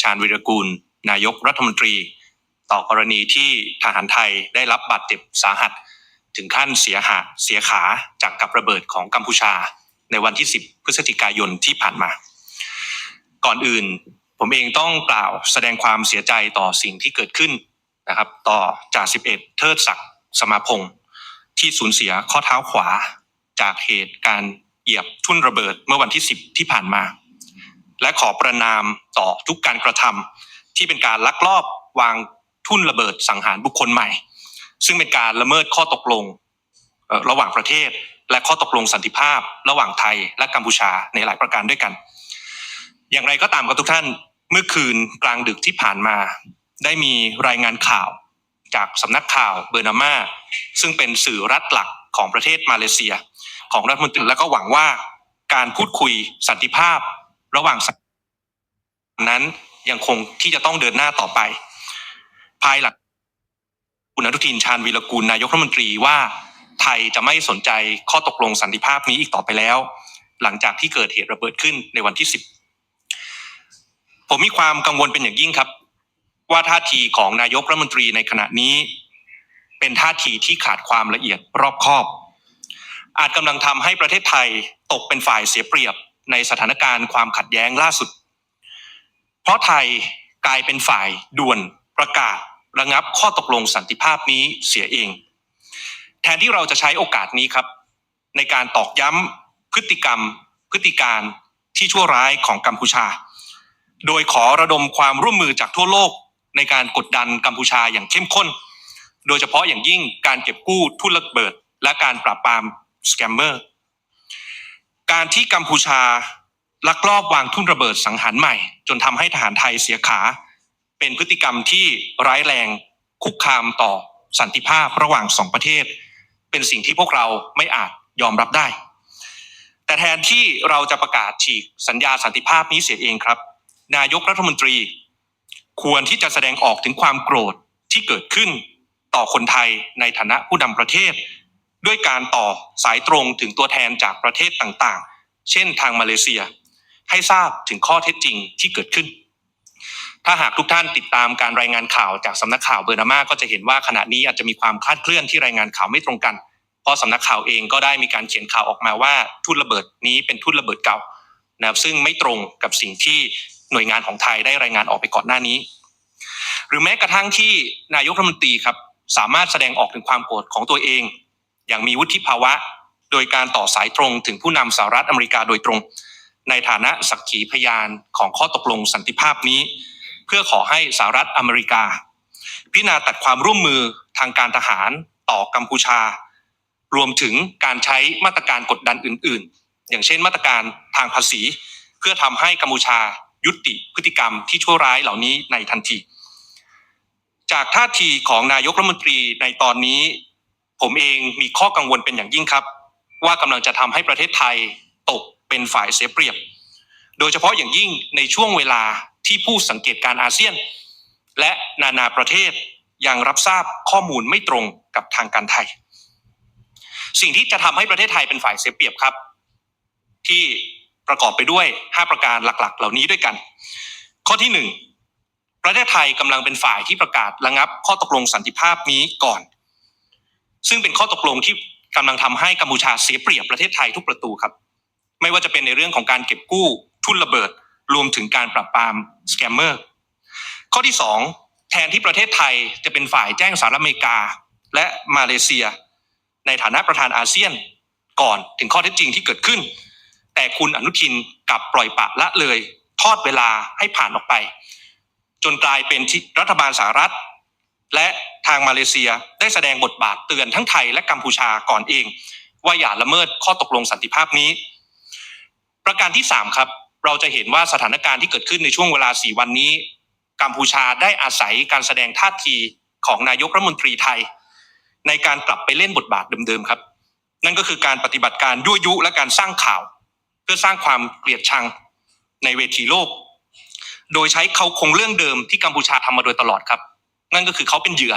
ชาญวิรกูล นายกรัฐมนตรี ต่อกรณีที่ทหารไทยได้รับบาดเจ็บสาหัส ถึงขั้นเสียหาเสียขาจากกับระเบิดของกัมพูชา ในวันที่ 10 พฤศจิกายนที่ผ่านมา ก่อนอื่นผมเองต้องกล่าวแสดงความเสียใจต่อสิ่งที่เกิดขึ้นนะครับ ต่อจ่าสิบเอ็ดเทิดศักดิ์สมาพงศ์ที่สูญเสียข้อเท้าขวาจากเหตุการณ์เหยียบทุ่นระเบิดเมื่อวันที่ 10 ที่ผ่านมา และขอประนามต่อทุกการกระทำที่เป็นการลักลอบวางทุ่นระเบิดสังหารบุคคลใหม่ ซึ่งเป็นการละเมิดข้อตกลงระหว่างประเทศ และข้อตกลงสันติภาพ ระหว่างไทยและกัมพูชาในหลายประการด้วยกัน อย่างไรก็ตามครับทุกท่านเมื่อคืนกลางดึกที่ผ่านมา ได้มีรายงานข่าวจากสำนักข่าวเบอร์นามาซึ่งเป็นสื่อรัฐหลักของประเทศมาเลเซีย ของรัฐมนตรีแล้วก็หวังว่าการพูดคุยสันติภาพ ระหว่างสนั้นยังคงที่จะต้องเดินหน้าต่อไป ภายหลังคุณอนุทินชาญวีรกูลนายกรัฐมนตรีว่า ไทยจะไม่สนใจข้อตกลงสันติภาพนี้อีกต่อไปแล้ว หลังจากที่เกิดเหตุระเบิดขึ้นในวันที่10ผมมีความกังวลเป็นอย่างยิ่งครับ ว่าท่าทีของนายกรัฐมนตรีในขณะนี้ เป็นท่าทีที่ขาดความละเอียดรอบคอบ อาจกำลังทำให้ประเทศไทยตกเป็นฝ่ายเสียเปรียบ ในสถานการณ์ความขัดแย้งล่าสุด เพราะไทยกลายเป็นฝ่ายด่วนประกาศระงับข้อตกลงสันติภาพนี้เสียเอง แทนที่เราจะใช้โอกาสนี้ครับ ในการตอกย้ำพฤติกรรม พฤติการที่ชั่วร้ายของกัมพูชา โดยขอระดมความร่วมมือจากทั่วโลกในการกดดันกัมพูชาอย่างเข้มข้น โดยเฉพาะอย่างยิ่งการเก็บกู้ทุนระเบิด และการปราบปรามสแกมเมอร์ การที่กัมพูชาลักลอบวางทุ่นระเบิดสังหารใหม่ จนทำให้ทหารไทยเสียขา เป็นพฤติกรรมที่ร้ายแรงคุกคามต่อสันติภาพระหว่างสองประเทศ เป็นสิ่งที่พวกเราไม่อาจยอมรับได้ แต่แทนที่เราจะประกาศฉีกสัญญาสันติภาพนี้เสียเองครับ นายกรัฐมนตรี ควรที่จะแสดงออกถึงความโกรธที่เกิดขึ้นต่อคนไทยในฐานะผู้นำประเทศ ด้วยการต่อสายตรงถึงตัวแทนจากประเทศต่างๆ เช่นทางมาเลเซีย ให้ทราบถึงข้อเท็จจริงที่เกิดขึ้น ถ้าหากทุกท่านติดตามการรายงานข่าวจากสำนักข่าวเบอร์นามาก็จะเห็นว่าขณะนี้อาจจะมีความคลาดเคลื่อนที่รายงานข่าวไม่ตรงกัน เพราะสำนักข่าวเองก็ได้มีการเขียนข่าวออกมาว่าทุ่นระเบิดนี้เป็นทุ่นระเบิดเก่านะครับซึ่งไม่ตรงกับสิ่งที่หน่วยงานของไทยได้รายงานออกไปก่อนหน้านี้ หรือแม้กระทั่งที่นายกรัฐมนตรีครับสามารถแสดงออกถึงความโกรธของตัวเอง อย่างมีวุฒิภาวะ โดยการต่อสายตรงถึงผู้นำสหรัฐอเมริกาโดยตรง ในฐานะสักขีพยานของข้อตกลงสันติภาพนี้ เพื่อขอให้สหรัฐอเมริกา พิจารณาตัดความร่วมมือทางการทหารต่อกัมพูชา รวมถึงการใช้มาตรการกดดันอื่น ๆ อย่างเช่นมาตรการทางภาษี เพื่อทำให้กัมพูชายุติพฤติกรรมที่ชั่วร้ายเหล่านี้ในทันที จากท่าทีของนายกรัฐมนตรีในตอนนี้ ผมเองมีข้อกังวลเป็นอย่างยิ่งครับ ว่ากำลังจะทำให้ประเทศไทยตกเป็นฝ่ายเสียเปรียบ โดยเฉพาะอย่างยิ่งในช่วงเวลาที่ผู้สังเกตการอาเซียน และนานาประเทศยังรับทราบข้อมูลไม่ตรงกับทางการไทย สิ่งที่จะทำให้ประเทศไทยเป็นฝ่ายเสียเปรียบครับ ที่ประกอบไปด้วย 5 ประการหลักๆ เหล่านี้ด้วยกัน ข้อที่หนึ่งประเทศไทยกำลังเป็นฝ่ายที่ประกาศระงับข้อตกลงสันติภาพนี้ก่อน ซึ่งเป็นข้อตกลงที่กำลังทำให้กัมพูชาเสียเปรียบประเทศไทยทุกประตูครับ ไม่ว่าจะเป็นในเรื่องของการเก็บกู้ทุนระเบิด รวมถึงการปราบปรามสแกมเมอร์ข้อที่สองแทนที่ประเทศไทยจะเป็นฝ่ายแจ้งสหรัฐอเมริกา และมาเลเซีย ในฐานะประธานอาเซียนก่อนถึงข้อเท็จจริงที่เกิดขึ้น แต่คุณอนุทินกลับปล่อยปะละเลยทอดเวลาให้ผ่านออกไป จนกลายเป็นที่รัฐบาลสหรัฐ และทางมาเลเซียได้แสดงบทบาทเตือนทั้งไทยและกัมพูชาก่อนเอง ว่าอย่าละเมิดข้อตกลงสันติภาพนี้ ประการที่สามครับ เราจะเห็นว่าสถานการณ์ที่เกิดขึ้นในช่วงเวลาสี่วันนี้ กัมพูชาได้อาศัยการแสดงท่าทีของนายกรัฐมนตรีไทย ในการกลับไปเล่นบทบาทเดิมๆครับ นั่นก็คือการปฏิบัติการยั่วยุและการสร้างข่าว เพื่อสร้างความเกลียดชังในเวทีโลก โดยใช้เขาคงเรื่องเดิมที่กัมพูชาทำมาโดยตลอดครับ นั่นก็คือเขาเป็นเหยื่อ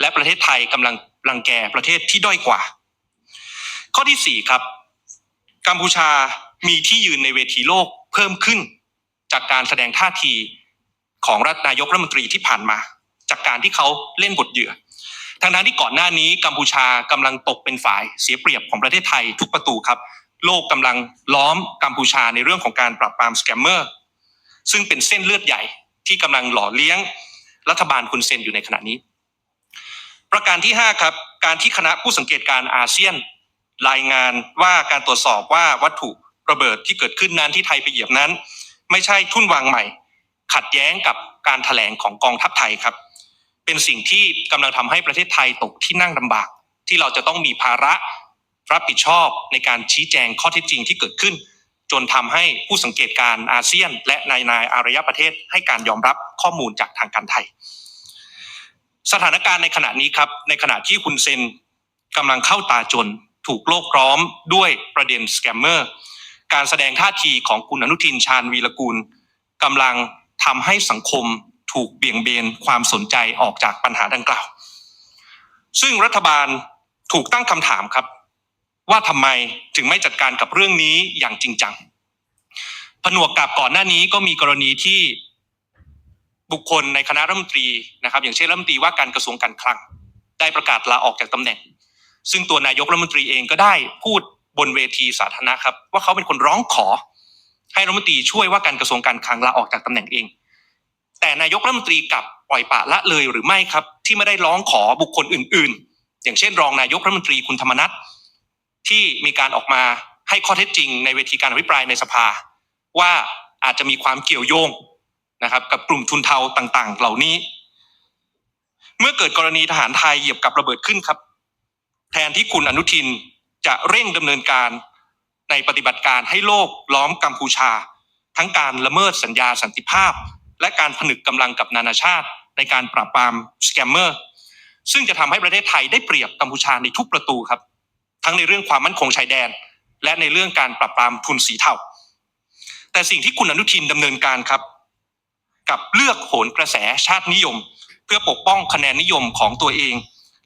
และประเทศไทยกำลังรังแกประเทศที่ด้อยกว่า ข้อที่สี่ครับ กัมพูชามีที่ยืนในเวทีโลกเพิ่มขึ้น จากการแสดงท่าทีของรัฐนายกรัฐมนตรีที่ผ่านมา จากการที่เขาเล่นบทเหยื่อทางด้านที่ก่อนหน้านี้กัมพูชากำลังตกเป็นฝ่ายเสียเปรียบของประเทศไทยทุกประตูครับ โลกกำลังล้อมกัมพูชาในเรื่องของการปราบปรามสแกมเมอร์ ซึ่งเป็นเส้นเลือดใหญ่ที่กำลังหล่อเลี้ยง รัฐบาลคุณเซนอยู่ในขณะนี้ ประการที่ 5 ครับ การที่คณะผู้สังเกตการอาเซียน รายงานว่าการตรวจสอบว่าวัตถุระเบิดที่เกิดขึ้นนั้นที่ไทยไปเหยียบนั้น ไม่ใช่ทุ่นวางใหม่ ขัดแย้งกับการถแถลงของกองทัพไทยครับ เป็นสิ่งที่กำลังทำให้ประเทศไทยตกที่นั่งลำบาก ที่เราจะต้องมีภาระรับผิดชอบในการชี้แจงข้อเท็จจริงที่เกิดขึ้น จนทำให้ผู้สังเกตการณ์อาเซียน และนายนายอารยประเทศให้การยอมรับข้อมูลจากทางการไทย สถานการณ์ในขณะนี้ครับ ในขณะที่คุณเซนกำลังเข้าตาจนถูกโลกล้อมด้วยประเด็นสแกมเมอร์การแสดงท่าทีของคุณอนุทินชาญวีรกูลกำลังทำให้สังคมถูกเบี่ยงเบนความสนใจออกจากปัญหาดังกล่าว ซึ่งรัฐบาลถูกตั้งคำถามครับ ว่าทำไมถึงไม่จัดการกับเรื่องนี้อย่างจริงจัง ผนวกกับก่อนหน้านี้ก็มีกรณีที่บุคคลในคณะรัฐมนตรีนะครับ อย่างเช่นรัฐมนตรีว่าการกระทรวงการคลัง ได้ประกาศลาออกจากตำแหน่ง ซึ่งตัวนายกรัฐมนตรีเองก็ได้พูดบนเวทีสาธารณะครับ ว่าเขาเป็นคนร้องขอ ให้รัฐมนตรีช่วยว่าการกระทรวงการคลังลาออกจากตำแหน่งเอง แต่นายกรัฐมนตรีกลับปล่อยปะละเลยหรือไม่ครับ ที่ไม่ได้ร้องขอบุคคลอื่น ๆ อย่างเช่น รองนายกรัฐมนตรีคุณธรรมนัฐ ที่มีการออกมาให้ข้อเท็จจริงในเวทีการอภิปรายในสภา ว่าอาจจะมีความเกี่ยวโยงนะครับ กับกลุ่มทุนเทาต่าง ๆ เหล่านี้ เมื่อเกิดกรณีทหารไทยเหยียบกับระเบิดขึ้นครับ แทนที่คุณอนุทินจะเร่งดำเนินการในปฏิบัติการให้โลกล้อมกัมพูชา ทั้งการละเมิดสัญญาสันติภาพ และการผนึกกำลังกับนานาชาติ ในการปราบปรามสแกมเมอร์ซึ่งจะทำให้ประเทศไทยได้เปรียบกัมพูชาในทุกประตูครับ ทั้งในเรื่องความมั่นคงชายแดน และในเรื่องการปราบปรามทุนสีเทาแต่สิ่งที่คุณอนุทินดำเนินการครับ กับเลือกโหนกระแสชาตินิยม เพื่อปกป้องคะแนนนิยมของตัวเอง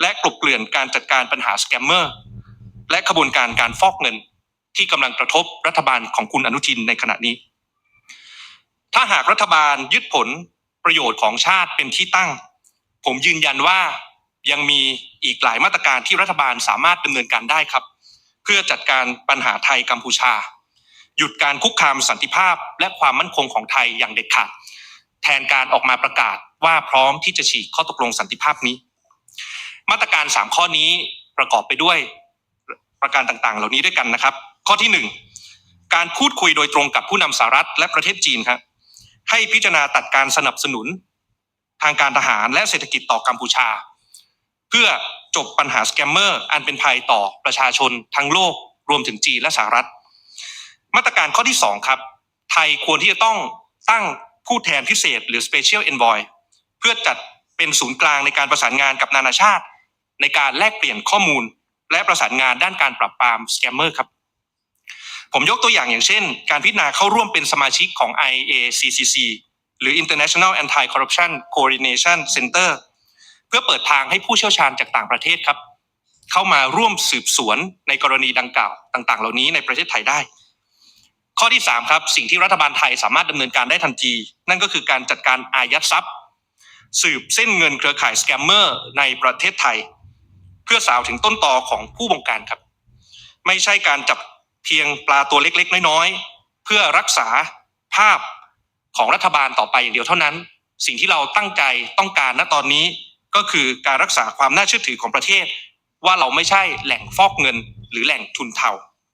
และกลบเกลื่อนการจัดการปัญหาสแกมเมอร์และขบวนการการฟอกเงินที่กำลังกระทบรัฐบาลของคุณอนุทินในขณะนี้ ถ้าหากรัฐบาลยึดผลประโยชน์ของชาติเป็นที่ตั้ง ผมยืนยันว่า ยังมีอีกหลายมาตรการที่รัฐบาลสามารถดำเนินการได้ครับ เพื่อจัดการปัญหาไทยกัมพูชา หยุดการคุกคามสันติภาพ และความมั่นคงของไทยอย่างเด็ดขาดแทนการออกมาประกาศว่าพร้อมที่จะฉีกข้อตกลงสันติภาพนี้ มาตรการสามข้อนี้ประกอบไปด้วยประการต่างๆ เหล่านี้ด้วยกันนะครับ ข้อที่หนึ่งการพูดคุยโดยตรงกับผู้นำสหรัฐและประเทศจีนครับให้พิจารณาตัดการสนับสนุน ทางการทหารและเศรษฐกิจต่อกัมพูชา เพื่อจบปัญหาสแกมเมอร์อันเป็นภัยต่อประชาชนทั้งโลกรวมถึงจีนและสหรัฐ มาตรการข้อที่สองครับ ไทยควรที่จะต้องตั้งผู้แทนพิเศษหรือ Special Envoy เพื่อจัดเป็นศูนย์กลางในการประสานงานกับนานาชาติ ในการแลกเปลี่ยนข้อมูล และประสานงานด้านการปราบปรามสแกมเมอร์ครับผมยกตัวอย่างอย่างเช่น การพิจารณาเข้าร่วมเป็นสมาชิกของ IACCC หรือ International Anti-Corruption Coordination Center เพื่อเปิดทางให้ผู้เชี่ยวชาญจากต่างประเทศครับ เข้ามาร่วมสืบสวนในกรณีดังกล่าวต่างๆ เหล่านี้ในประเทศไทยได้ ข้อที่สามครับสิ่งที่รัฐบาลไทยสามารถดำเนินการได้ทันที นั่นก็คือการจัดการอายัดทรัพย์ สืบเส้นเงินเครือข่ายสแกมเมอร์ในประเทศไทย เพื่อสาวถึงต้นตอของผู้บงการครับ ไม่ใช่การจับเพียงปลาตัวเล็กๆ น้อยๆ เพื่อรักษาภาพของรัฐบาลต่อไปอย่างเดียวเท่านั้น สิ่งที่เราตั้งใจต้องการณตอนนี้ ก็คือการรักษาความน่าเชื่อถือของประเทศ ว่าเราไม่ใช่แหล่งฟอกเงิน หรือแหล่งทุนเทา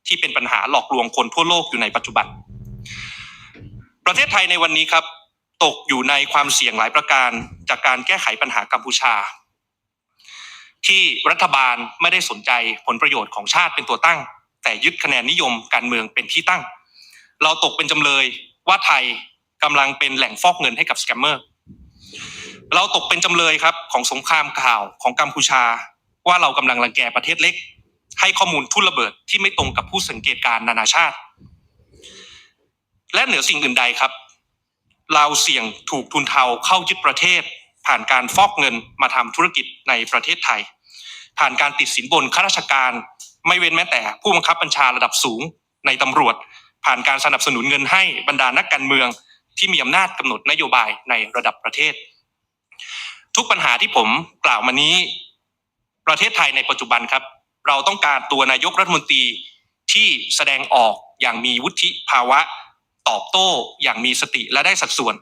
ที่เป็นปัญหาหลอกลวงคนทั่วโลกอยู่ในปัจจุบัน ประเทศไทยในวันนี้ครับตกอยู่ในความเสี่ยงหลายประการจากการแก้ไขปัญหากัมพูชา ที่รัฐบาลไม่ได้สนใจผลประโยชน์ของชาติเป็นตัวตั้ง แต่ยึดคะแนนนิยมการเมืองเป็นที่ตั้ง เราตกเป็นจำเลยว่าไทยกำลังเป็นแหล่งฟอกเงินให้กับสแกมเมอร์ เราตกเป็นจำเลยครับของสงครามข่าวของกัมพูชา ว่าเรากำลังรังแกประเทศเล็ก ให้ข้อมูลทุ่นระเบิดที่ไม่ตรงกับผู้สังเกตการณ์นานาชาติ และเหนือสิ่งอื่นใดครับ เราเสี่ยงถูกทุนเทาเข้ายึดประเทศ ผ่านการฟอกเงินมาทำธุรกิจในประเทศไทย ผ่านการติดสินบนข้าราชการ ไม่เว้นแม้แต่ผู้บังคับบัญชาระดับสูงในตำรวจ ผ่านการสนับสนุนเงินให้บรรดานักการเมืองที่มีอำนาจกำหนดนโยบายในระดับประเทศ ทุกปัญหาที่ผมกล่าวมานี้ ประเทศไทยในปัจจุบันครับ เราต้องการตัวนายกรัฐมนตรีที่แสดงออกอย่างมีวุฒิภาวะ ตอบโต้อย่างมีสติและได้สัดส่วน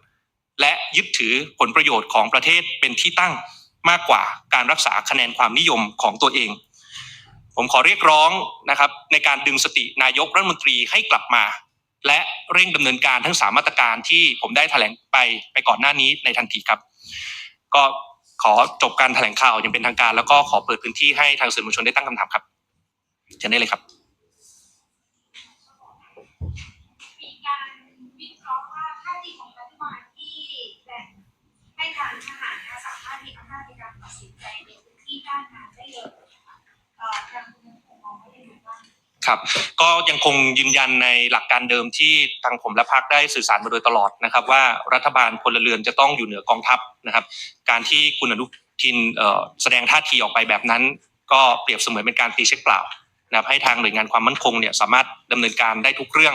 และยึดถือผลประโยชน์ของประเทศเป็นที่ตั้งมากกว่าการรักษาคะแนนความนิยมของตัวเอง ผมขอเรียกร้องนะครับ ในการดึงสตินายกรัฐมนตรีให้กลับมา และเร่งดำเนินการทั้งสามมาตรการที่ผมได้แถลงไปไปก่อนหน้านี้ในทันทีครับ ก็ขอจบการแถลงข่าวอย่างเป็นทางการ แล้วก็ขอเปิดพื้นที่ให้ทางสื่อมวลชนได้ตั้งคำถามครับเชิญได้เลยครับมีการวิเคราะห์ว่าท่าทีของรัฐบาลที่ให้ทางทหารสามารถมีอำนาจในการตัดสินใจในพื้นที่ด้านงานได้เลยนะคะเอ่อทางคุณคงมองว่ายังไงบ้าง ครับก็ยังคงยืนยันในหลักการเดิมที่ทางผมและพรรคได้สื่อสารมาโดยตลอดนะครับ ว่ารัฐบาลพลเรือนจะต้องอยู่เหนือกองทัพนะครับ การที่คุณอนุทินแสดงท่าทีออกไปแบบนั้น ก็เปรียบเสมือนเป็นการตีเช็คเปล่านะครับให้ทางหน่วยงานความมั่นคงเนี่ยสามารถดำเนินการได้ทุกเรื่อง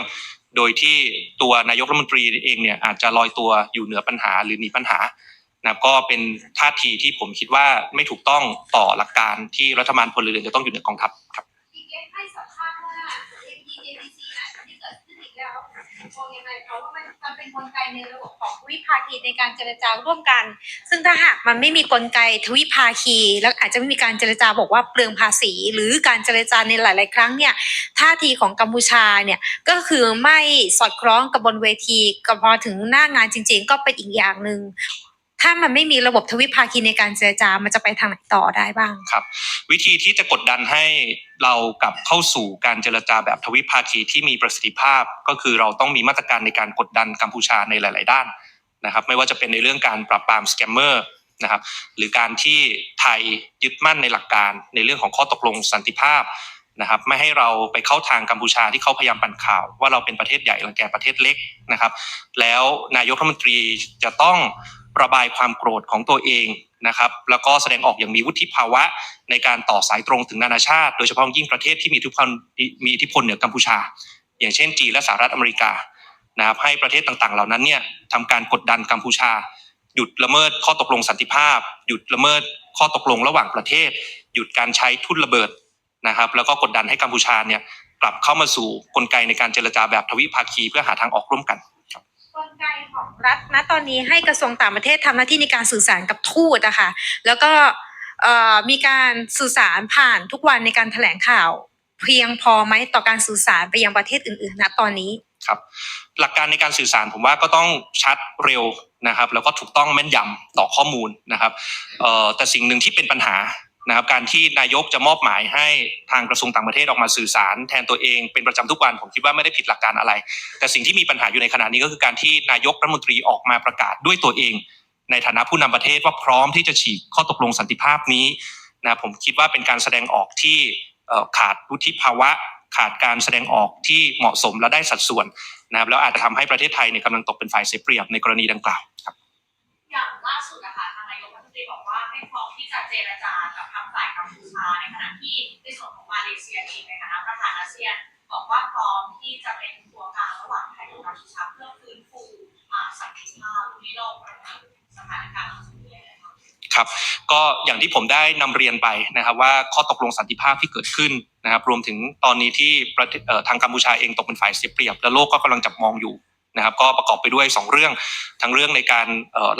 โดยที่ตัวนายกรัฐมนตรีเองเนี่ยอาจจะลอยตัวอยู่เหนือปัญหาหรือหนีปัญหานะครับก็เป็นท่าทีที่ผมคิดว่าไม่ถูกต้องต่อหลักการที่รัฐบาลพลเรือนจะต้องอยู่เหนือกองทัพครับ MTJDC อาจจะไม่เกิดขึ้นอีกแล้วมองยังไงเพราะว่ามันมันเป็นกลไกในระบบของทวิภาคีในการเจรจาร่วมกัน ซึ่งถ้าหากมันไม่มีกลไกทวิภาคี แล้วอาจจะไม่มีการเจรจาบอกว่าเปลืองภาษี หรือการเจรจาในหลาย ๆ ครั้งเนี่ยท่าทีของกัมพูชาเนี่ยก็คือไม่สอดคล้องกับบนเวทีก็พอถึงหน้างานจริง ๆ ก็เป็นอีกอย่างหนึ่ง ถ้ามันไม่มีระบบทวิภาคีในการเจรจา มันจะไปทางไหนต่อได้บ้าง ครับ วิธีที่จะกดดันให้เรากลับเข้าสู่การเจรจาแบบทวิภาคีที่มีประสิทธิภาพ ก็คือเราต้องมีมาตรการในการกดดันกัมพูชาในหลาย ๆ ด้านนะครับ ไม่ว่าจะเป็นในเรื่องการปราบปรามสแกมเมอร์นะครับ หรือการที่ไทยยึดมั่นในหลักการในเรื่องของข้อตกลงสันติภาพนะครับไม่ให้เราไปเข้าทางกัมพูชาที่เขาพยายามปั่นข่าว ว่าเราเป็นประเทศใหญ่รังแกประเทศเล็กนะครับ แล้วนายกรัฐมนตรีจะต้อง ระบายความโกรธของตัวเองนะครับแล้วก็แสดงออกอย่างมีวุฒิภาวะในการต่อสายตรงถึงนานาชาติ โดยเฉพาะยิ่งประเทศที่มีทธิพลมีอิทธิพลเหนือกัมพูชา อย่างเช่นจีนและสหรัฐอเมริกานะครับให้ประเทศต่างๆ เหล่านั้นเนี่ยทำการกดดันกัมพูชา หยุดละเมิดข้อตกลงสันติภาพ หยุดละเมิดข้อตกลงระหว่างประเทศ หยุดการใช้ทุนระเบิดนะครับแล้วก็กดดันให้กัมพูชาเนี่ยกลับเข้ามาสู่กลไกในการเจรจาแบบทวิภาคีเพื่อหาทางออกร่วมกัน ไกของรัฐณตอนนี้ให้กระทรวงต่างประเทศทำหน้าที่ในการสื่อสารกับทูตนะคะแล้วก็มีการสื่อสารผ่านทุกวันในการแถลงข่าว เพียงพอไหมต่อการสื่อสารไปยังประเทศอื่นๆณตอนนี้ครับหลักการในการสื่อสารผมว่าก็ต้องชัดเร็วนะครับ แล้วก็ถูกต้องแม่นยำต่อข้อมูลนะครับแต่สิ่งหนึ่งที่เป็นปัญหา นะครับการที่นายกจะมอบหมายให้ทางกระทรวงต่างประเทศออกมาสื่อสาร แทนตัวเองเป็นประจำทุกวันผมคิดว่าไม่ได้ผิดหลักการอะไร แต่สิ่งที่มีปัญหาอยู่ในขณะนี้ก็คือการที่นายกรัฐมนตรีออกมาประกาศด้วยตัวเอง ในฐานะผู้นำประเทศว่าพร้อมที่จะฉีกข้อตกลงสันติภาพนี้นะผมคิดว่าเป็นการแสดงออกที่ขาดวุฒิภาวะ ขาดการแสดงออกที่เหมาะสมและได้สัดส่วนนะครับแล้วอาจจะทำให้ประเทศไทยเนี่ยกำลังตกเป็นฝ่ายเสียเปรียบในกรณีดังกล่าวครับอย่างล่าสุดนะคะ ไม่พร้อมที่จะเจรจากับทางฝ่ายกัมพูชาในขณะที่ในส่วนของมาเลเซียเองในฐานะประธานอาเซียนบอกว่าพร้อมที่จะเป็นตัวกลางระหว่างไทยกับกัมพูชาเพื่อฟื้นฟูสันติภาพภูมิโลกประเมินสถานการณ์หลังจากนี้เลยค่ะครับก็อย่างที่ผมได้นำเรียนไปนะครับว่าข้อตกลงสันติภาพที่เกิดขึ้นนะครับ รวมถึงตอนนี้ที่ทศเอ่อทางกัมพูชาเองตกเป็นฝ่ายเสียเปรียบ และโลกก็กำลังจับมองอยู่ นะครับก็ประกอบไปด้วย 2 เรื่องทั้งเรื่องในการ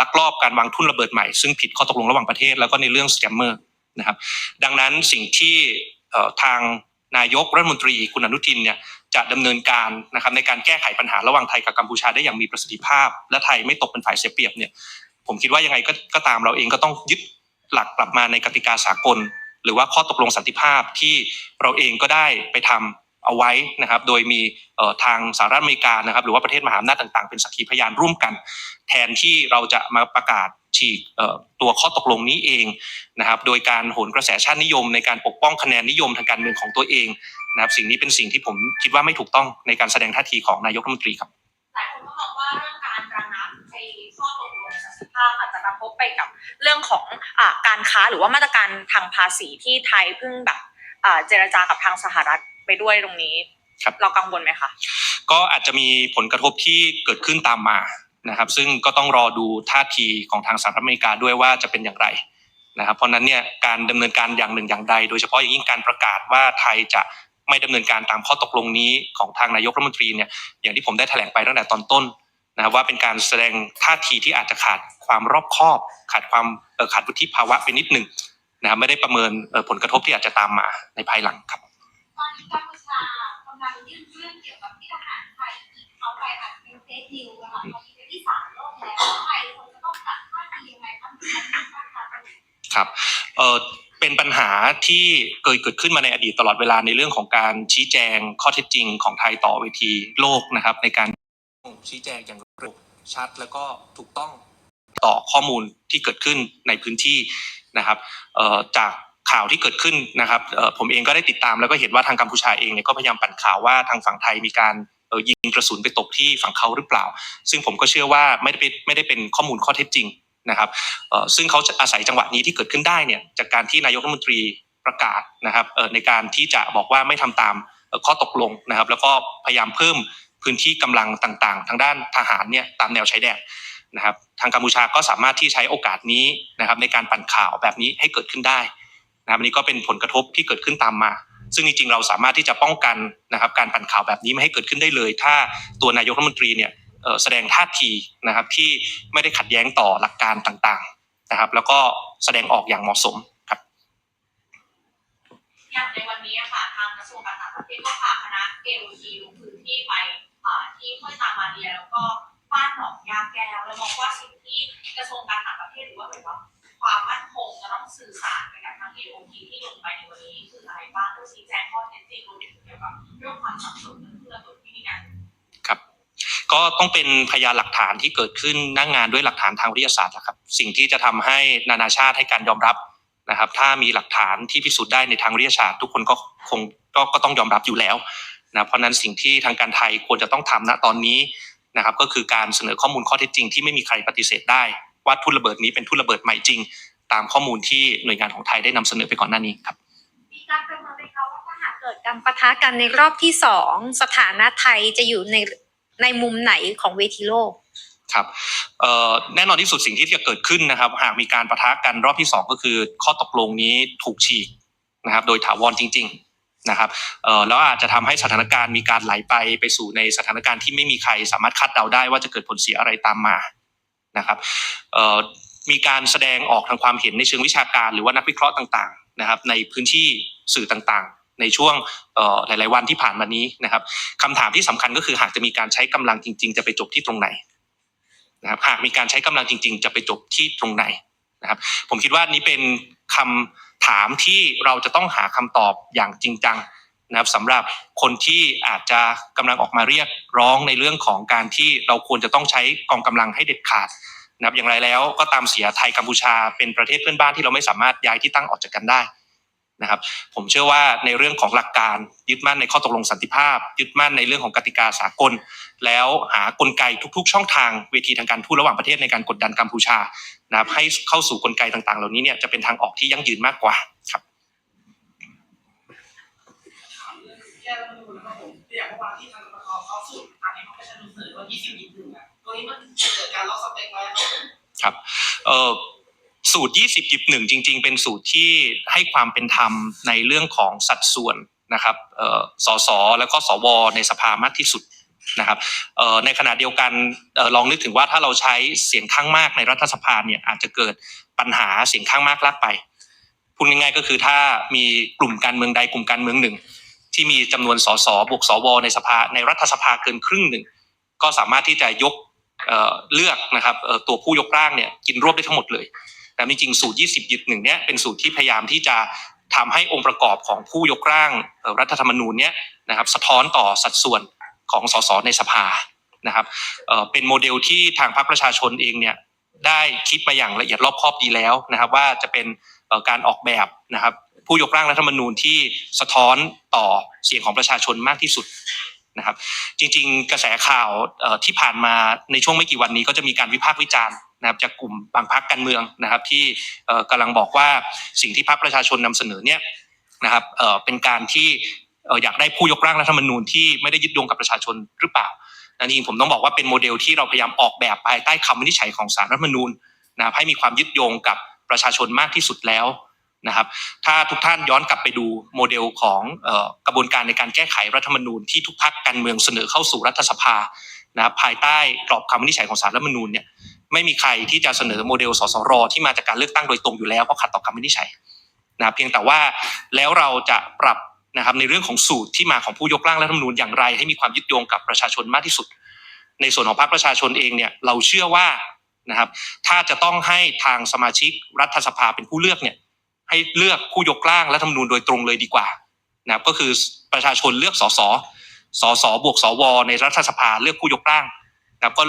ลักลอบการวางทุ่นระเบิดใหม่ซึ่งผิดข้อตกลงระหว่างประเทศแล้วก็ในเรื่องสแกมเมอร์นะครับดังนั้นสิ่งที่ทางนายกรัฐมนตรีคุณอนุทินเนี่ยจะดำเนินการนะครับในการแก้ไขปัญหาระหว่างไทยกับกัมพูชาได้อย่างมีประสิทธิภาพ และไทยไม่ตกเป็นฝ่ายเสียเปรียบเนี่ยผมคิดว่ายังไงก็ก็ตามเราเองก็ต้องยึดหลักกลับมาในกติกาสากล หรือว่าข้อตกลงสันติภาพที่เราเองก็ได้ไปทำ เอาไว้นะครับ โดยมีทางสหรัฐอเมริกานะครับ หรือว่าประเทศมหาอำนาจต่างๆ เป็นสักขีพยานร่วมกัน แทนที่เราจะมาประกาศฉีกตัวข้อตกลงนี้เองนะครับ โดยการโหนกระแสชาตินิยม ในการปกป้องคะแนนนิยมทางการเมืองของตัวเองนะครับ สิ่งนี้เป็นสิ่งที่ผมคิดว่าไม่ถูกต้องในการแสดงท่าทีของนายกรัฐมนตรีครับหลายคนก็มองว่าเรื่องการระงับไอ้ข้อตกลงสันติภาพอาจจะกระทบไปกับเรื่องของอการค้าหรือว่ามาตรการทางภาษีที่ไทยเพิ่งแบบเจรจากับทางสหรัฐ ไปด้วยตรงนี้ ครับ เรากังวลไหมคะ ก็อาจจะมีผลกระทบที่เกิดขึ้นตามมานะครับ ซึ่งก็ต้องรอดูท่าทีของทางสหรัฐอเมริกาด้วยว่าจะเป็นอย่างไรนะครับ เพราะฉะนั้นเนี่ยการดำเนินการอย่างหนึ่งอย่างใด โดยเฉพาะอย่างยิ่งการประกาศว่าไทยจะไม่ดำเนินการตามข้อตกลงนี้ของทางนายกรัฐมนตรีเนี่ยอย่างที่ผมได้แถลงไปตั้งแต่ตอนต้นนะครับว่าเป็นการแสดงท่าทีที่อาจจะขาดความรอบคอบ ขาดความเอ่อขาดวุฒิภาวะไปนิดหนึ่งนะครับไม่ได้ประเมินเอ่อผลกระทบที่อาจจะตามมาในภายหลังครับตอนนี้ กัมพูชากำลังยื่นเรื่องเกี่ยวกับที่ทหารไทยเขาไปอัดเป็นเฟซนิวส์อะค่ะตอนนี้เป็นที่ศาลโลกแล้วไทยควรจะต้องตัดท่าทียังไงครับถึงจะไราประเด็นครับเออเป็นปัญหาที่เคยเกิดขึ้นมาในอดีตตลอดเวลาในเรื่องของการชี้แจงข้อเท็จจริงของไทยต่อเวทีโลกนะครับ ในการชี้แจงอย่างร็วชัด แล้วก็ถูกต้องต่อข้อมูลที่เกิดขึ้นในพื้นที่นะครับเออจาก ข่าวที่เกิดขึ้นนะครับผมเองก็ได้ติดตามแล้วก็เห็นว่าทางกัมพูชาเองเนี่ยก็พยายามปั่นข่าวว่าทางฝั่งไทยมีการยิงกระสุนไปตกที่ฝั่งเขาหรือเปล่า ซึ่งผมก็เชื่อว่าไม่ได้เป็นไม่ได้เป็นข้อมูลข้อเท็จจริงนะครับซึ่งเขาจะอาศัยจังหวะนี้ที่เกิดขึ้นได้เนี่ยจากการที่นายกรัฐมนตรีประกาศนะครับในการที่จะบอกว่าไม่ทำตามข้อตกลงนะครับ แล้วก็พยายามเพิ่มพื้นที่กำลังต่างๆ ทางด้านทหารเนี่ยตามแนวชายแดนนะครับ ทางกัมพูชาก็สามารถที่ใช้โอกาสนี้นะครับในการปั่นข่าวแบบนี้ให้เกิดขึ้นได้ นะครับอันนี้ก็เป็นผลกระทบที่เกิดขึ้นตามมา ซึ่งจริงๆเราสามารถที่จะป้องกันนะครับการปั่นข่าวแบบนี้ไม่ให้เกิดขึ้นได้เลย ถ้าตัวนายกรัฐมนตรีเนี่ยแสดงท่าทีนะครับที่ไม่ได้ขัดแย้งต่อหลักการต่างๆนะครับ แล้วก็แสดงออกอย่างเหมาะสมครับอย่างในวันนี้ค่ะทางกระทรวงการต่างประเทศก็พาคณะเอลทีลงพื้นที่ไปที่ห้วยตามาเดียแล้วก็บ้านหนองยาแก้วแล้วมองว่าสิ่ง ก็ต้องเป็นพยานหลักฐานที่เกิดขึ้นหนั่งงานด้วยหลักฐานทางวิทยาศาสตร์นะครับ สิ่งที่จะทำให้นานาชาติให้การยอมรับนะครับ ถ้ามีหลักฐานที่พิสูจน์ได้ในทางวิทยาศาสตร์ ทุกคนก็คงก็ก็ต้องยอมรับอยู่แล้วนะเพราะนั้นสิ่งที่ทางการไทยควรจะต้องทำณตอนนี้นะครับ ก็คือการเสนอข้อมูลข้อเท็จจริงที่ไม่มีใครปฏิเสธได้ ว่าทุ่นระเบิดนี้เป็นทุ่นระเบิดใหม่จริง ตามข้อมูลที่หน่วยงานของไทยได้นำเสนอไปก่อนหน้านี้ครับมีการประเมินไหมคะว่าถ้าหากเกิดการปะทะกันในรอบที่สองสถานะไทยจะอยู่ใน ในมุมไหนของเวทีโลกครับแน่นอนที่สุดสิ่งที่จะเกิดขึ้นนะครับ หากมีการประทะกันรอบที่สองก็คือ ข้อตกลงนี้ถูกฉีกนะครับ โดยถาวรจริง ๆนะครับแล้วอาจจะทำให้สถานการณ์มีการไหลไปไปสู่ในสถานการณ์ที่ไม่มีใครสามารถคาดเดาได้ว่าจะเกิดผลเสียอะไรตามมานะครับมีการแสดงออกทางความเห็นในเชิงวิชาการ หรือว่านักวิเคราะห์ต่าง ๆ นะครับ ในพื้นที่สื่อต่างๆ ในช่วงหลาย ๆ วันที่ผ่านมานี้นะครับคำถามที่สำคัญก็คือหากจะมีการใช้กำลังจริง ๆ จะไปจบที่ตรงไหนนะครับหากมีการใช้กำลังจริง ๆ จะไปจบที่ตรงไหนนะครับผมคิดว่านี้เป็นคำถามที่เราจะต้องหาคำตอบอย่างจริงจังนะครับสำหรับคนที่อาจจะกำลังออกมาเรียกร้องในเรื่องของการที่เราควรจะต้องใช้กองกำลังให้เด็ดขาดนะครับอย่างไรแล้วก็ตามเสียไทยกัมพูชาเป็นประเทศเพื่อนบ้านที่เราไม่สามารถย้ายที่ตั้งออกจากกันได้ นะครับผมเชื่อว่าในเรื่องของหลักการยึดมั่นในข้อตกลงสันติภาพ ยึดมั่นในเรื่องของกติกาสากล แล้วหากลไกทุก ๆ ช่องทางเวทีทางการทูตระหว่างประเทศในการกดดันกัมพูชานะครับให้เข้าสู่กลไกต่างๆ เหล่านี้เนี่ยจะเป็นทางออกที่ยั่งยืนมากกว่าครับแก้รัฐธรรมนูญนะครับผมอย่างเมื่อวานที่ทางกรกตเขาสุดอันนี้เขาก็จะนำเสนอว่า20 21อะตัวนี้มันจะเกิดการล็อกสเปคไหมครับเอ่อ สูตร 20หยิบหนึ่งจริง ๆ เป็นสูตรที่ให้ความเป็นธรรมในเรื่องของสัดส่วนนะครับเอ่อสสแล้วก็สวในสภามากที่สุดนะครับในขณะเดียวกันออลองนึกถึงว่าถ้าเราใช้เสียงข้างมากในรัฐสภาเนี่ยอาจจะเกิดปัญหาเสียงข้างมากลากไปพูดง่ายๆก็คือถ้ามีกลุ่มการเมืองใดกลุ่มการเมืองหนึ่ง ที่มีจำนวนสสบวกสวในสภาในรัฐสภาเกินครึ่งหนึ่ง ก็สามารถที่จะยกเเลือกนะครับตัวผู้ยกร่างเนี่ยกินรวบได้ทั้งหมดเลย แต่จริงๆสูตร 20ยึดหนึ่งเนี่ยเป็นสูตรที่พยายามที่จะทำให้องค์ประกอบของผู้ยกร่างรัฐธรรมนูญเนี่ยนะครับสะท้อนต่อสัดส่วนของสสในสภานะครับเป็นโมเดลที่ทางพรรคประชาชนเองเนี่ยได้คิดมาอย่างละเอียดรอบคอบดีแล้วนะครับว่าจะเป็นการออกแบบนะครับผู้ยกร่างรัฐธรรมนูญที่สะท้อนต่อเสียงของประชาชนมากที่สุด นะครับ จริง ๆ กระแสข่าวที่ผ่านมาในช่วงไม่กี่วันนี้ก็จะมีการวิพากษ์วิจารณ์นะครับจากกลุ่มบางพรรคการเมืองนะครับ ที่เอ่อกำลังบอกว่าสิ่งที่พรรคประชาชนนำเสนอเนี่ยนะครับเป็นการที่อยากได้ผู้ยกร่างรัฐธรรมนูญที่ไม่ได้ยึดโยงกับประชาชนหรือเปล่าอันนี้ผมต้องบอกว่าเป็นโมเดลที่เราพยายามออกแบบภายใต้คำวินิจฉัยของสารรัฐธรรมนูญนะครับให้มีความยึดโยงกับประชาชนมากที่สุดแล้ว นะครับ ถ้าทุกท่านย้อนกลับไปดูโมเดลของออกระบวนการในการแก้ไขรัฐธรรมนูญที่ทุกพรรคการเมืองเสนอเข้าสู่รัฐสภานะครับภายใต้กรอบคำวินิจฉัยของสารรัฐธรรมนูญเนี่ยไม่มีใครที่จะเสนอโมเดลสสรที่มาจากการเลือกตั้งโดยตรงอยู่แล้วเพราะขัดต่อคำวินิจฉัยนะเพียงแต่ว่าแล้วเราจะปรับนะครับในเรื่องของสูตรที่มาของผู้ยกร่างรัฐธรรมนูญอย่างไร ให้มีความยึดโยงกับประชาชนมากที่สุด ในส่วนของพรรคประชาชนเองเนี่ยเราเชื่อว่านะครับถ้าจะต้องให้ทางสมาชิกรัฐสภาเป็นผู้เลือกเนี่ย ให้เลือกผู้ยกร่างรัฐธรรมนูญโดยตรงเลยดีกว่านะครับก็คือประชาชนเลือกสสสสบวกสวในรัฐสภาเลือกผู้ยกร่างนะครับก็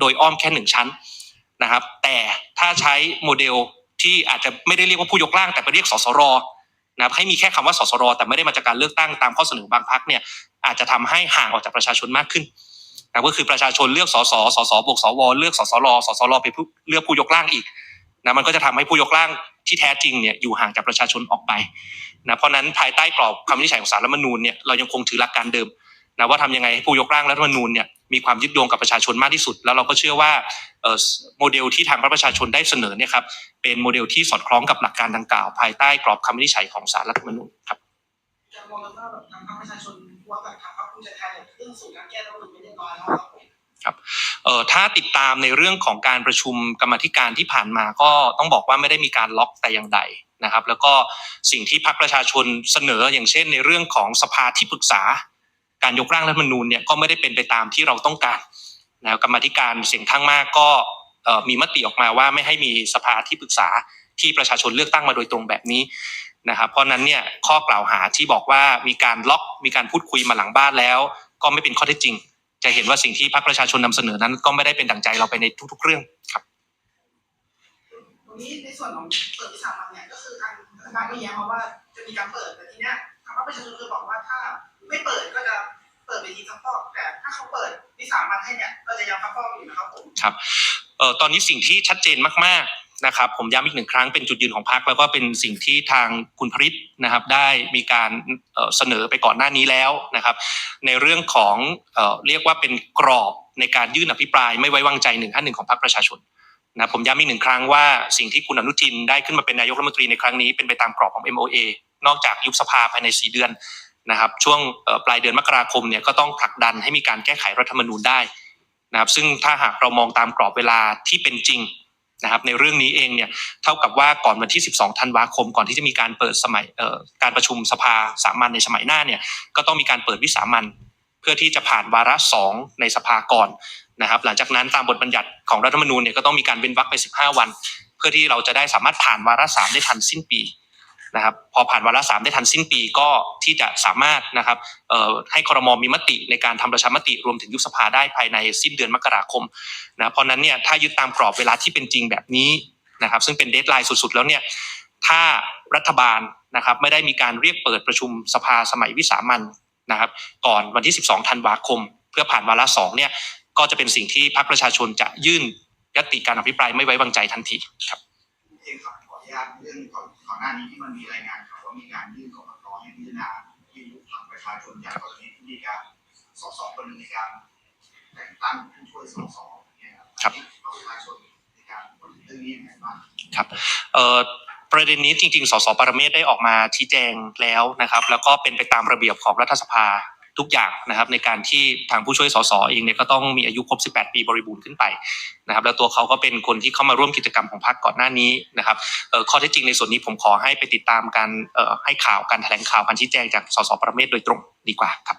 โดยอ้อมแค่หนึ่งชั้นนะครับ แต่ถ้าใช้โมเดลที่อาจจะไม่ได้เรียกว่าผู้ยกร่าง แต่ไปเรียกสสรนะครับให้มีแค่คำว่าสสรแต่ไม่ได้มาจากการเลือกตั้งตามข้อเสนอบางพรรคเนี่ยอาจจะทำให้ห่างออกจากประชาชนมากขึ้นนะก็คือประชาชนเลือกสสสสบวกสวเลือกสสรสสรไปเลือกผู้ยกร่างอีกนะมันก็จะทำให้ผู้ยกร่าง ที่แท้จริงเนี่ยอยู่ห่างจากประชาชนออกไปนะเพราะนั้นภายใต้กรอบคำวินิจฉัยของสารรัฐมนูญเนี่ยเรายังคงถือหลักการเดิมนะว่าทำยังไงให้ผู้ยกร่างรัฐมนูญเนี่ยมีความยึดโยงกับประชาชนมากที่สุด แล้วเราก็เชื่อว่าโมเดลที่ทางประชาชนได้เสนอเนี่ยครับเป็นโมเดลที่สอดคล้องกับหลักการดังกล่าว ภายใต้กรอบคำวินิจฉัยของสารรัฐธรรมนูญครับจะมองว่าแบบทางประชาชนว่าแบบทางพรรคภูมิใจไทยเนี่ยเรื่องสูตรการแก้รัฐมนูญไม่เรียบร้อยแล้วครับ ผมเอ่อถ้าติดตามในเรื่องของการประชุมกรรมธิการที่ผ่านมาก็ต้องบอกว่าไม่ได้มีการล็อกแต่อย่างใดนะครับ แล้วก็สิ่งที่พรรคประชาชนเสนออย่างเช่น ในเรื่องของสภาที่ปรึกษา การยกร่างรัฐธรรมนูญเนี่ยก็ไม่ได้เป็นไปตามที่เราต้องการนะรกรรมธิการเสียงข้างมากก็มีมติออกมาว่าไม่ให้มีสภาที่ปรึกษาที่ประชาชนเลือกตั้งมาโดยตรงแบบนี้นะครับ เพราะนั้นเนี่ยข้อกล่าวหาที่บอกว่ามีการล็อกมีการพูดคุยมาหลังบ้านแล้ว ก็ไม่เป็นข้อเท็จจริง จะเห็นว่าสิ่งที่พรรคประชาชนนำเสนอนั้น ก็ไม่ได้เป็นดั่งใจเราไปในทุก ๆ เรื่องครับตรงนี้ในส่วนของเปิดวิสามันเนี่ยก็คือทางรัฐบาลก็แย้งมาว่าจะมีการเปิดแต่ทีเนี้ยทางพรรคประชาชนเคยบอกว่าถ้าไม่เปิดก็จะเปิดเวทีซักฟอกแต่ถ้าเขาเปิดวิสามันให้เนี่ยก็จะยังซักฟอกอยู่นะครับผมเอ่อตอนนี้สิ่งที่ชัดเจนมากๆ นะครับผมย้ำอีกหนึ่งครั้งเป็นจุดยืนของพรรคแล้วก็เป็นสิ่งที่ทางคุณพริษนะครับได้มีการเสนอไปก่อนหน้านี้แล้วนะครับ ในเรื่องของเรียกว่าเป็นกรอบในการยื่นอภิปรายไม่ไว้วางใจหนึ่งห้าหนึ่งของพรรคประชาชนนะผมย้ำอีกหนึ่งครั้งว่าสิ่งที่คุณอนุทินได้ขึ้นมาเป็นนายกรัฐมนตรีในครั้งนี้เป็นไปตามกรอบของ MOA นอกจากยุบสภาภายใน 4 เดือนนะครับช่วงปลายเดือนมกราคมเนี่ยก็ต้องผลักดันให้มีการแก้ไขรัฐธรรมนูญได้นะครับซึ่งถ้าหากเรามองตามกรอบเวลาที่เป็นจริง นะครับในเรื่องนี้เองเนี่ยเท่ากับว่าก่อนวันที่ 12 ธันวาคม ก่อนที่จะมีการเปิดสมัยการประชุมสภาสามัญในสมัยหน้าเนี่ยก็ต้องมีการเปิดวิสามันเพื่อที่จะผ่านวาระสองในสภาก่อนนะครับหลังจากนั้นตามบทบัญญัติของรัฐธรรมนูญเนี่ยก็ต้องมีการเว้นวรรคไป 15 วัน เพื่อที่เราจะได้สามารถผ่านวาระสามได้ทันสิ้นปี นะครับพอผ่านวาระสามได้ทันสิ้นปีก็ที่จะสามารถนะครับให้ครมมีมติในการทำประชามติรวมถึงยุบสภาได้ภายในสิ้นเดือนมกราคมนะเพราะฉะนั้นเนี่ยถ้ายึดตามกรอบเวลาที่เป็นจริงแบบนี้นะครับซึ่งเป็นเดทไลน์สุดๆ แล้วเนี่ยถ้ารัฐบาลนะครับไม่ได้มีการเรียกเปิดประชุมสภาสมัยวิสามันนะครับก่อนวันที่ 12ธันวาคม เพื่อผ่านวาระสองเนี่ยก็จะเป็นสิ่งที่พรรคประชาชนจะยื่นยติการอภิปรายไม่ไว้วางใจทันทีครับ เองครับขออนุญาตเรื่องก่อนก่อนหน้านี้ที่มันมีรายงานข่าวว่ามีการยื่นกกตให้พิจารณาที่ยุบพรรคประชาชนอย่างกรณีที่มีการสสคนหนึ่งในการแต่งตั้งผู้ช่วยสสเนี่ยครับประชาชนในการเรื่องนี้ยังไงบ้างเอ่อประเด็นนี้จริงๆ สสปรเมศได้ออกมาชี้แจงแล้วนะครับ แล้วก็เป็นไปตามระเบียบของรัฐสภา ทุกอย่างนะครับในการที่ทางผู้ช่วยสสเองเนี่ยก็ต้องมีอายุครบ 18 ปีบริบูรณ์ขึ้นไปนะครับแล้วตัวเขาก็เป็นคนที่เข้ามาร่วมกิจกรรมของพรรคก่อนหน้านี้นะครับข้อเท็จจริงในส่วนนี้ผมขอให้ไปติดตามการให้ข่าวการแถลงข่าวการชี้แจงจากสสประเมศโดยตรงดีกว่าครับ